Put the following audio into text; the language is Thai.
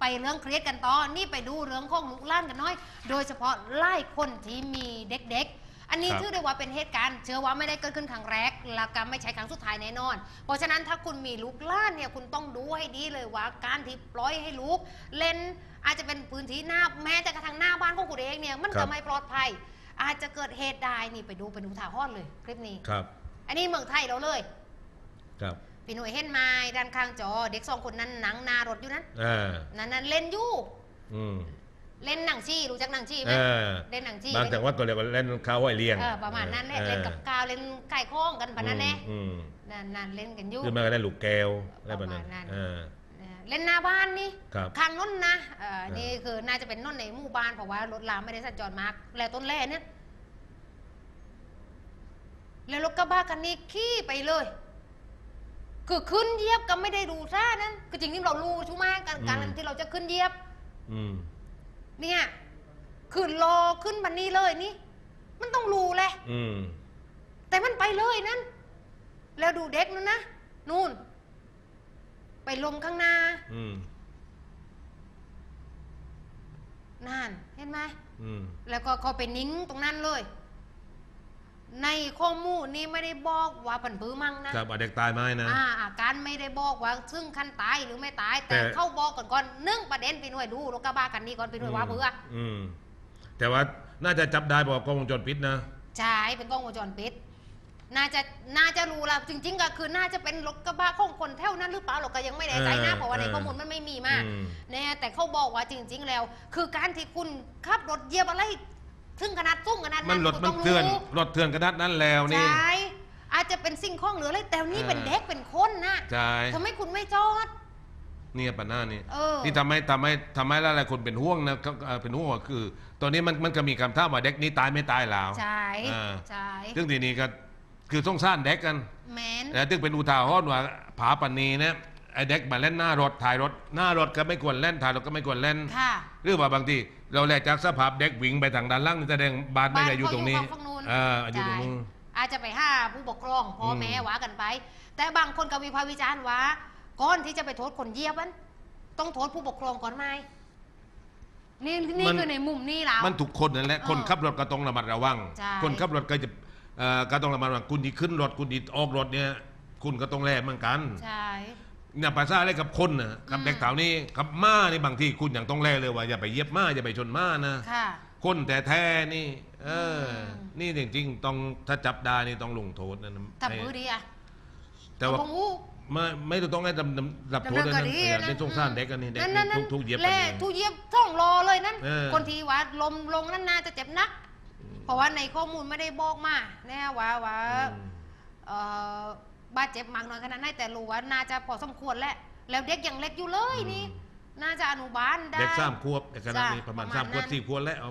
ไปเรื่องเครียดกันต่อนี่ไปดูเรื่องของลูกหล้านกันน้อย โดยเฉพาะไล่คนที่มีเด็กๆ อันนี้ครับ ถือได้ว่าเป็นเหตุการณ์ เชื่อว่าไม่ได้เกิดขึ้นครั้งแรกและก็ไม่ใช่ครั้งสุดท้ายแน่นอน เพราะฉะนั้นถ้าคุณมีลูกหล้านเนี่ยคุณต้องดูให้ดีเลยว่า การที่ปล่อยให้ลูก เล่นอาจจะเป็นพื้นที่หน้าแม้แต่กระทั่งหน้าบ้านของคุณเองเนี่ยมันครัก็บ ไม่ปลอดภัย อาจจะเกิดเหตุใดนี่ไปดูเป็นอุทาหรณ์เลยคลิปนี้ ครับ อันนี้เมืองไทยเราเลย ครับ พี่หน่วยเห็นไหมด้านข้างจอ เด็กสองคนนั้นหนังนารถอยู่นั้นอ่านั่นนั่นเล่นอยู่อืมเล่นหนังชี้รู้จักหนังชี้ไหมเออเล่นหนังชี้บางจังหวัดก็เรียกว่าเล่นข้าวไหวเลี้ยงเออประมาณนั้นแหละออเล่นกับกาวเล่นไก่ข้องกันปะนั่นแน่อืมนั่นนั่นเล่นกันอยู่ คือแม่ก็เล่นลูกแก้วอะไรแบบนั้นประมาณนั้นเออเออเล่นหน้าบ้านนี่ครับ ข้างน้นนะเออเออนี่คือน่าจะเป็นน้นในหมู่บ้านเพราะว่ารถรามไม่ได้สัญจรมากแล้วต้นแร่เนี่ยแล้วรถกระบะคันนี้ขี่ไปเลย คือขึ้นเหยียบก็ไม่ได้ดูท่านั้นคือจริงๆเรารู้ใช่ไหมการการที่เราจะขึ้นเหยียบ อืม เนี่ยคือรอขึ้นบันนี้เลยนี่ มันต้องรู้แหละ อืม แต่มันไปเลยนั่น แล้วดูเด็กนั่นนะนู่น ไปลงข้างหน้าอืม นั่นเห็นไหมอืม แล้วก็เขาไปนิ้งตรงนั้นเลย ในข้อมูลนี้ไม่ได้บอกว่าผันผือมั่งนะครับว่าเด็กตายไหมนะ อ่าอาการไม่ได้บอกว่าซึ่งขั้นตายหรือไม่ตาย แต่แต่ เข้าบอกก่อนก่อนเนื่องประเด็นไปหน่วยดูรถกระบะกันนี้ก่อนไปหน่วยว่าเบื่ออืม แต่ว่าน่าจะจับได้บอกกล้องวงจรปิดนะ ใช่เป็นกล้องวงจรปิดน่าจะน่าจะรู้ละจริง ๆ ก็คือน่าจะเป็นรถกระบะของคนแถวนั้นหรือเปล่าเราก็ยังไม่แน่ใจนะเออเพราะว่าในเออข้อมูลมันไม่มีมากอืมนะแต่เขาบอกว่าจริง ๆ แล้ว คือการที่คุณขับรถเหยียบอะไร ถึงขนาดซุ้งขนาดมันั้นนรถคุณมัต้นองเตือนรู้รถเตือนกระดัดนั้นแล้วนี่ใช่อาจจะเป็นสิ่งของหรืออะไรแต่นี่เออเป็นเด็กเป็นคนนะใช่ทำไมคุณไม่จอดเนี่ยปัญหานี่เออนี่ทำให้ทำให้ทำให้หลายๆคนเป็นห่วงนะก็เอ่อเป็นห่วงก็คือ ตอนนี้มันมันก็มีคำถามว่าเด็กนี้ตายไม่ตายแล้วใช่เออใช่ซึ่งทีนี้ก็คือสงสารเด็กกันแมนแต่ซึ่งเป็นอุทาหรณ์ว่าผาปันนีเนี่ย ไอ้เด็กมาเล่นหน้ารถถ่ายรถ หน้ารถก็ไม่ควรเล่นถ่ายรถก็ไม่ควรเล่น ค่ะ หรือว่าบางทีเราแลกจากสภาพเด็กวิ่งไปทางด้านล่างนี่แสดงบ้านไม่ได้อยู่ตรงนี้บ้านเขาอยู่ฝั่งนู้น เอออยู่ตรงนู้นใช่อาจจะไปห้าผู้ปกครองพ่ออมแม่ว่ากันไป แต่บางคนก็วิพากษ์วิจารณ์ว่าก่อนที่จะไปโทษคนเหยียบมันต้องโทษผู้ปกครองก่อนไหมนี่นี่คือในมุมนี่แล้ว มันถูกคนนั่นแหละ เออคนขับรถก็ต้องระมัดระวัง ใช่ คนขับรถก็จะเอ่อก็ต้องระมัดระวังคุณที่ขึ้นรถคุณที่ออกรถเนี่ย คุณก็ต้องแลเหมือนกัน ใช่ เนี่ยภาษาอะไรกับคนนะกับอืมเด็กแถวนี้กับม้านี่บางทีคุณอย่างต้องแลเลยว่าอย่าไปเหยียบม้าอย่าไปชนม้านะค่ะ คนแต่แท้ๆนี่ เอออ ม นี่จริงๆต้องถ้าจับได้นี่ต้องลงโทษนะทำมือดีอะแต่ว่า เอผมอู้ ไม่ไม่ต้องให้ดำดำรับโทษดำด้วยเนินคนะดีเออนะ เป็นสงสารเด็กกันนี่เด็กนั่นนั่นนั่นทุกทุกเหยียบแล่กันทุนี่ กเหยียบต้องรอเลยนั่น เออ คนที่ว่าลมลงนั่นน่าจะเจ็บนัก เพราะว่าในข้อมูลไม่ได้บอกมาแน่ว่าว่า อืม เอ่อ บาดเจ็บมากน้อยขนาดไหนแต่รู้ว่าน่าจะพอสมควรแหละแล้วเด็กยังเล็กอยู่เลยนี่ น่าจะอนุบาลได้ เด็กสามขวบแต่ขนาดนี้จ้ะประมาณประมาณสามขวบนั้นสี่ขวบแล้วเอา